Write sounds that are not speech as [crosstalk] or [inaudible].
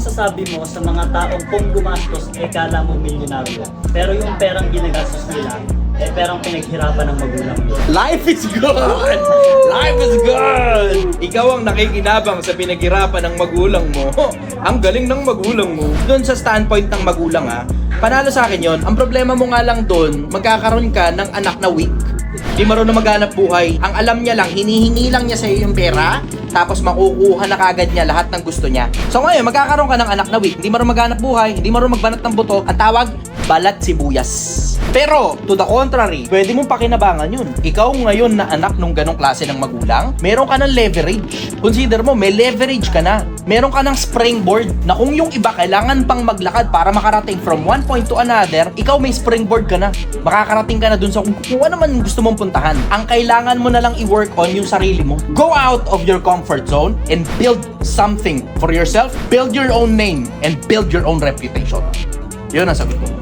masasabi mo sa mga taong kung gumastos, eh kala mo milyonaryo. Pero yung perang ginagastos nila, eh perang pinaghirapan ng magulang nila. Life is good! Life is good! Ikaw ang nakikinabang sa pinaghirapan ng magulang mo. [laughs] Ang galing ng magulang mo. Doon sa standpoint ng magulang ha, panalo sa akin yon. Ang problema mo nga lang doon, magkakaroon ka ng anak na weak. Di marunong maghanap buhay. Ang alam niya lang, hinihingi lang niya sa iyo yung pera, tapos makukuha na kagad niya lahat ng gusto niya. So ngayon, magkakaroon ka ng anak na weak. Hindi marunong maghanap buhay, hindi marunong magbanat ng buto. Ang tawag, balat sibuyas. Pero, to the contrary, pwede mong pakinabangan yun. Ikaw ngayon na anak nung ganong klase ng magulang, meron ka ng leverage. Consider mo, may leverage ka na. Meron ka ng springboard na kung yung iba kailangan pang maglakad para makarating from one point to another, ikaw may springboard ka na. Makakarating ka na dun sa kung, kung ano man gusto mong puntahan. Ang kailangan mo na lang i-work on yung sarili mo. Go out of your comfort zone and build something for yourself. Build your own name and build your own reputation. Yun ang sagot ko.